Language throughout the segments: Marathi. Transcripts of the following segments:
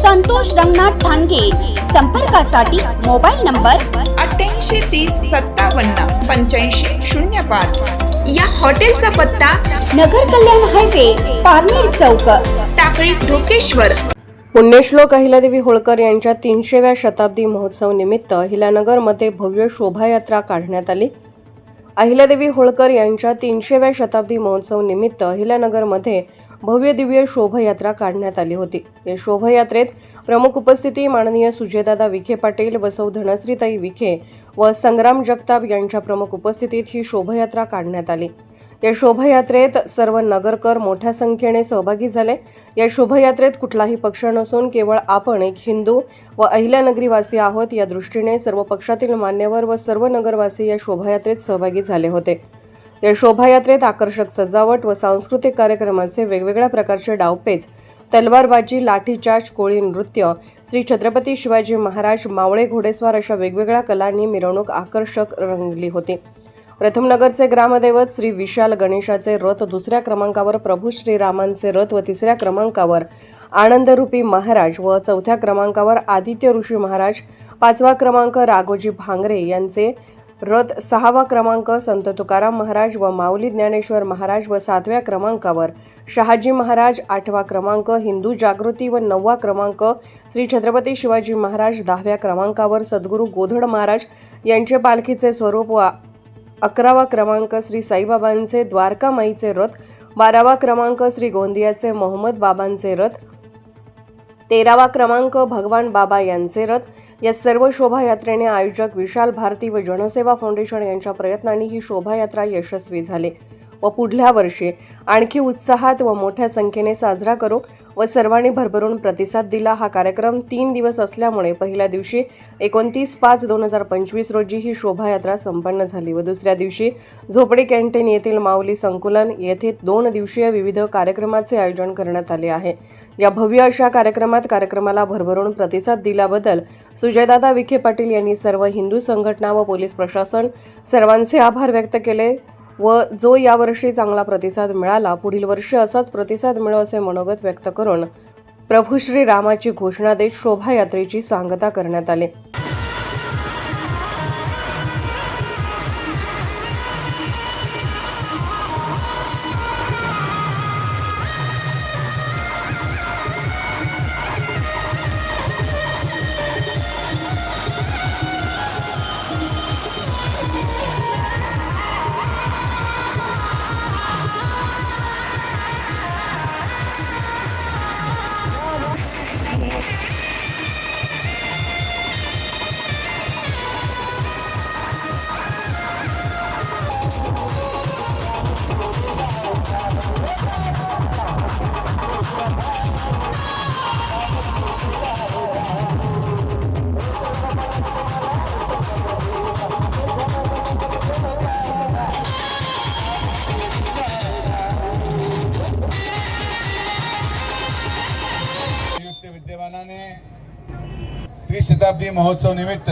संतोष रंगनाथ ठाणगे. संपर्कासाठी मोबाईल नंबर अठ्ठ्याऐंशी तीस सत्तावन्न पंच्याऐंशी शून्य पाच. या हॉटेलचा पत्ता नगर कल्याण हायवे पारनेर चौक. टाकळी ढोकेश्वर. पुण्यश्लोक अहिल्यादेवी होळकर यांच्या तीनशेव्या शताब्दी महोत्सव निमित्त अहिल्यानगरमध्ये भव्य शोभायात्रा काढण्यात आली. अहिल्यादेवी होळकर यांच्या तीनशेव्या शताब्दी महोत्सव निमित्त अहिल्यानगरमध्ये भव्य दिव्य शोभायात्रा काढण्यात आली होती. या शोभायात्रेत प्रमुख उपस्थिती माननीय सुजयदादा विखे पाटील वसौ धनश्रीताई विखे व संग्राम जगताप यांच्या प्रमुख उपस्थितीत ही शोभायात्रा काढण्यात आली. या शोभायात्रेत सर्व नगरकर मोठ्या संख्येने सहभागी झाले. या शोभायात्रेत कुठलाही पक्ष नसून केवळ आपण एक हिंदू व अहिल्यानगरीवासी आहोत या दृष्टीने सर्व पक्षातील मान्यवर व सर्व नगरवासी या शोभायात्रेत सहभागी झाले होते. या शोभायात्रेत आकर्षक सजावट व सांस्कृतिक कार्यक्रमाचे वेगवेगळ्या प्रकारचे डावपेच तलवारबाजी लाठीचार्ज कोळी नृत्य श्री छत्रपती शिवाजी महाराज मावळे घोडेस्वार अशा वेगवेगळ्या कलांनी मिरवणूक आकर्षक रंगली होती. प्रथम नगरचे ग्रामदैवत श्री विशाल गणेशाचे रथ दुसऱ्या क्रमांकावर प्रभू श्रीरामांचे रथ व तिसऱ्या क्रमांकावर आनंदरूपी महाराज व चौथ्या क्रमांकावर आदित्य ऋषी महाराज पाचवा क्रमांक राघोजी भांगरे यांचे रथ सहावा क्रमांक संत तुकाराम महाराज व माऊली ज्ञानेश्वर महाराज व सातव्या क्रमांकावर शहाजी महाराज आठवा क्रमांक हिंदू जागृती व नववा क्रमांक श्री छत्रपती शिवाजी महाराज दहाव्या क्रमांकावर सद्गुरू गोधड महाराज यांचे पालखीचे स्वरूप व अकरावा क्रमांक श्री साईबाबांचे द्वारकामाईचे रथ बारावा क्रमांक श्री गोंदियाचे मोहम्मद बाबांचे रथ तेरावा क्रमांक भगवान बाबा यांचे रथ. या सर्व शोभायात्रेने आयोजक विशाल भारती व जनसेवा फाउंडेशन यांच्या प्रयत्नांनी ही शोभायात्रा यशस्वी झाली. व पुढल्या वर्षी आणखी उत्साहात व मोठ्या संख्येने साजरा करू व सर्वांनी भरभरून प्रतिसाद दिला. हा कार्यक्रम तीन दिवस असल्यामुळे पहिल्या दिवशी एकोणतीस पाच दोन हजार पंचवीस रोजी ही शोभायात्रा संपन्न झाली व दुसऱ्या दिवशी झोपडी कॅन्टीन येथील माऊली संकुलन येथे दोन दिवसीय विविध कार्यक्रमाचे आयोजन करण्यात आले आहे. या भव्य अशा कार्यक्रमात कार्यक्रमाला भरभरून प्रतिसाद दिल्याबद्दल सुजयदादा विखे पाटील यांनी सर्व हिंदू संघटना व पोलीस प्रशासन सर्वांचे आभार व्यक्त केले. व जो यावर्षी चांगला प्रतिसाद मिळाला पुढील वर्षी असाच प्रतिसाद मिळो असे मनोगत व्यक्त करून प्रभू श्री रामाची घोषणा देत शोभायात्रेची सांगता करण्यात आली. शताब्दी महोत्सव निमित्त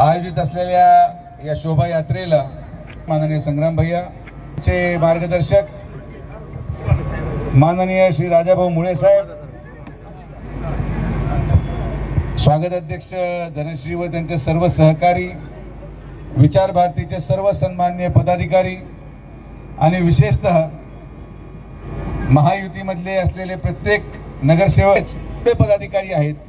आयोजित असलेल्या या शोभायात्रेला माननीय संग्राम भैया चे मार्गदर्शक माननीय श्री राजाभाऊ मुळे साहेब स्वागत अध्यक्ष धनश्री व त्यांचे सर्व सहकारी विचार भारतीचे सर्व सन्मान्य पदाधिकारी आणि विशेषतः महायुतीमधले असलेले प्रत्येक नगरसेवक ते पदाधिकारी आहेत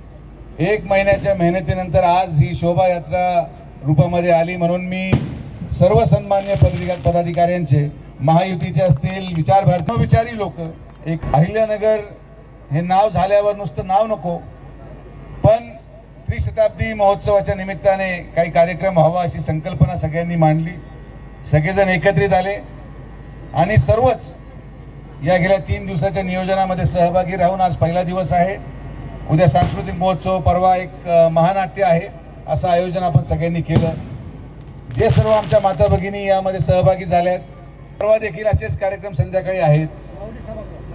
एक महिन्याच्या मेहनतीनंतर आज ही शोभायात्रा रूपामध्ये आली म्हणून मी सर्व सन्मान्य पदाधिका पदाधिकाऱ्यांचे महायुतीचे असतील विचार भारती विचारी लोक एक अहिल्यानगर हे नाव झाल्यावर नुसतं नाव नको पण त्रिशताब्दी महोत्सवाच्या निमित्ताने काही कार्यक्रम व्हावा अशी संकल्पना सगळ्यांनी मांडली. सगळेजण एकत्रित आले आणि सर्वच या गेल्या तीन दिवसाच्या नियोजनामध्ये सहभागी राहून आज पहिला दिवस आहे. उद्या सांस्कृतिक महोत्सव परवा एक महानाट्य आहे असं आयोजन आपण सगळ्यांनी केलं. जे सर्व आमच्या माता भगिनी यामध्ये सहभागी झाल्या आहेत परवा देखील असेच कार्यक्रम संध्याकाळी आहेत.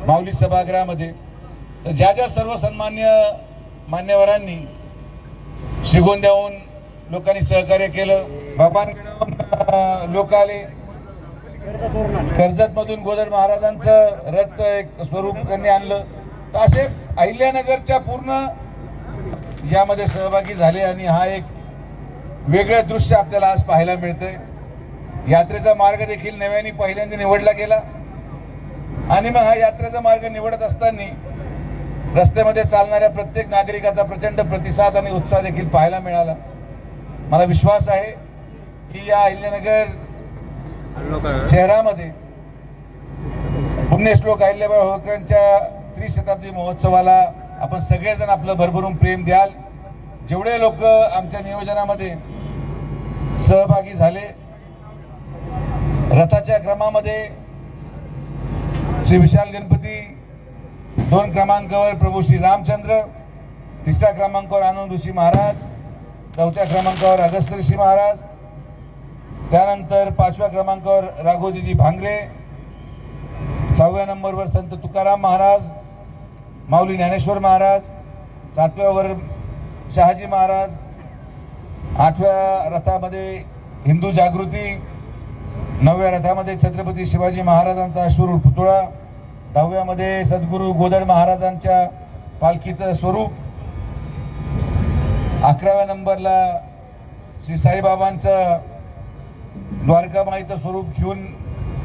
माऊली सभागृहामध्ये. तर ज्या ज्या सर्व सन्मान्य मान्यवरांनी श्रीगोंद्याहून लोकांनी सहकार्य केलं बाबांकडून लोक आले. कर्जतमधून गोदर महाराजांचं रथ एक स्वरूप त्यांनी आणलं. तर असे अहिल्यानगरच्या पूर्ण यामध्ये सहभागी झाले आणि हा एक वेगळं दृश्य आपल्याला आज पाहायला मिळतंय. यात्रेचा मार्ग देखील नव्याने पहिल्यांदा निवडला गेला. आणि मग हा यात्रेचा मार्ग निवडत असताना रस्त्यामध्ये चालणाऱ्या प्रत्येक नागरिकाचा प्रचंड प्रतिसाद आणि उत्साह देखील पाहायला मिळाला. मला विश्वास आहे की या अहिल्यानगर शहरामध्ये पुण्यश्लोक अहिल्याबाई होळकरांच्या त्रिशताब्दी महोत्सवाला आपण सगळेजण आपलं भरभरून प्रेम द्याल. जेवढे लोक आमच्या नियोजनामध्ये सहभागी झाले रथाच्या क्रमामध्ये श्री विशाल गणपती दोन क्रमांकावर प्रभू श्री रामचंद्र तिसऱ्या क्रमांकावर आनंद ऋषी महाराज चौथ्या क्रमांकावर अगस्त ऋषी महाराज त्यानंतर पाचव्या क्रमांकावर राघोजीजी भांगरे सहाव्या नंबरवर संत तुकाराम महाराज माऊली ज्ञानेश्वर महाराज सातव्यावर शहाजी महाराज आठव्या रथामध्ये हिंदू जागृती नवव्या रथामध्ये छत्रपती शिवाजी महाराजांचा अश्वरूढ पुतळा दहाव्यामध्ये सद्गुरू गोदड महाराजांच्या पालखीचं स्वरूप अकराव्या नंबरला श्री साईबाबांचं द्वारकामाईचं स्वरूप घेऊन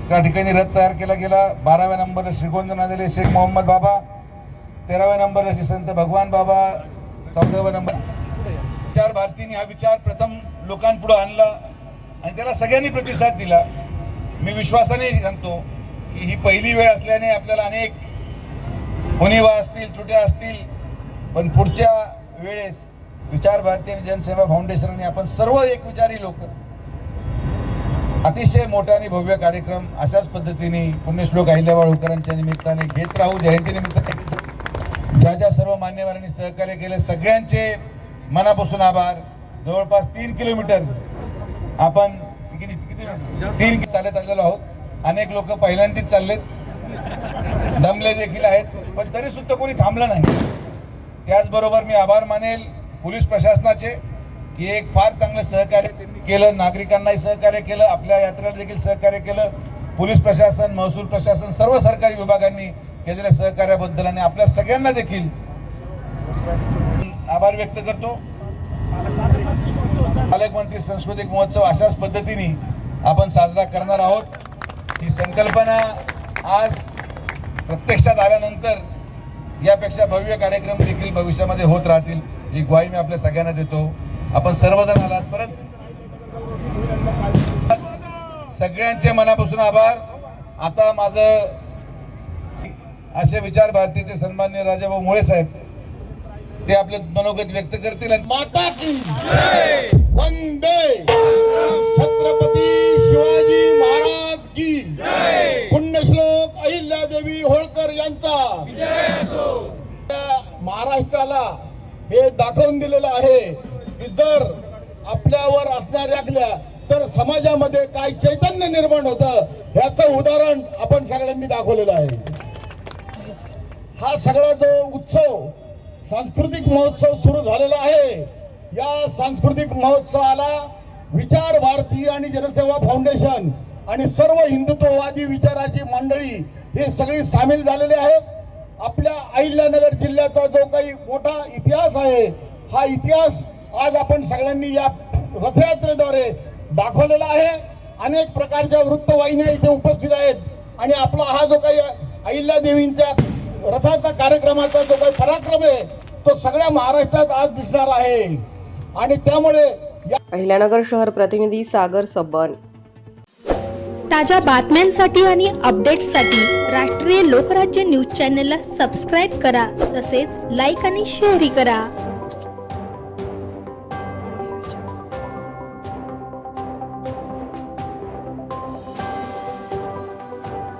त्या ठिकाणी रथ तयार केला गेला. बाराव्या नंबरला श्रीगोंद नांदेले शेख मोहम्मद बाबा तेराव्या नंबरला श्री संत भगवान बाबा चौदाव्या नंबर. विचार भारतीने हा विचार प्रथम लोकांपुढं आणला आणि त्याला सगळ्यांनी प्रतिसाद दिला. मी विश्वासाने सांगतो की ही पहिली वेळ असल्याने आपल्याला अनेक उणिवा असतील त्रुट्या असतील पण पुढच्या वेळेस विचार भारती आणि जनसेवा फाउंडेशन आणि आपण सर्व एक विचारी लोक अतिशय मोठा आणि भव्य कार्यक्रम अशाच पद्धतीने पुण्यश्लोक अहिल्याबाई होळकरांच्या निमित्ताने घेत राहू. जयंतीनिमित्ताने ज्या ज्या सर्व मान्यवरांनी सहकार्य केले सगळ्यांचे मनापासून आभार. जवळपास तीन किलोमीटर आपण किती किती तीन चालत आलेलो आहोत. अनेक लोक पहिल्यांदाच चाललेत. दमले देखील आहेत. पण तरी सुद्धा कोणी थांबलं नाही. त्याचबरोबर मी आभार मानेल पोलीस प्रशासनाचे की एक फार चांगलं सहकार्य त्यांनी केलं. नागरिकांनाही सहकार्य केलं. आपल्या यात्रेला देखील सहकार्य केलं. पोलीस प्रशासन महसूल प्रशासन सर्व सरकारी विभागांनी केलेल्या सहकार्याबद्दल आणि आपल्या सगळ्यांना देखील आभार व्यक्त करतो. पालकमंत्री सांस्कृतिक महोत्सव अशाच पद्धतीने आपण साजरा करणार आहोत. ही संकल्पना आज प्रत्यक्षात आल्यानंतर यापेक्षा भव्य कार्यक्रम देखील भविष्यामध्ये होत राहतील ही ग्वाही मी आपल्या सगळ्यांना देतो. आपण सर्वजण आलात. परत सगळ्यांचे मनापासून आभार. आता माझं असे विचार भारतीचे सन्मान्य राजाभाऊ मुळे साहेब. ते आपले मनोगत व्यक्त करतील. माता की वंदे! छत्रपती शिवाजी महाराज की पुण्यश्लोक अहिल्यादेवी होळकर यांचा. महाराष्ट्राला हे दाखवून दिलेलं आहे की जर आपल्यावर असणाऱ्या तर समाजामध्ये काय चैतन्य निर्माण होतं ह्याचं उदाहरण आपण सगळ्यांनी दाखवलेलं आहे. हा सगळा जो उत्सव सांस्कृतिक महोत्सव सुरू झालेला आहे या सांस्कृतिक महोत्सवाला विचार भारती आणि जनसेवा फाउंडेशन आणि सर्व हिंदुत्ववादी विचाराची मंडळी हे सगळी सामील झालेले आहेत. आपल्या अहिल्यानगर जिल्ह्याचा जो काही मोठा इतिहास आहे हा इतिहास आज आपण सगळ्यांनी या रथयात्रेद्वारे दाखवलेला आहे. अनेक प्रकारच्या वृत्तवाहिन्या इथे उपस्थित आहेत आणि आपला हा जो काही अहिल्यादेवींच्या रथाचा कार्यक्रमाचा जो काही पराक्रम आहे तो सगळ्या महाराष्ट्रात आज दिसणार आहे. आणि त्यामुळे या अहिल्यानगर शहर प्रतिनिधी सागर सब्बन ताज्या बातम्यांसाठी आणि अपडेट्ससाठी राष्ट्रीय लोकराज्य न्यूज चॅनलला सबस्क्राईब करा तसेच लाईक आणि शेअरही करा.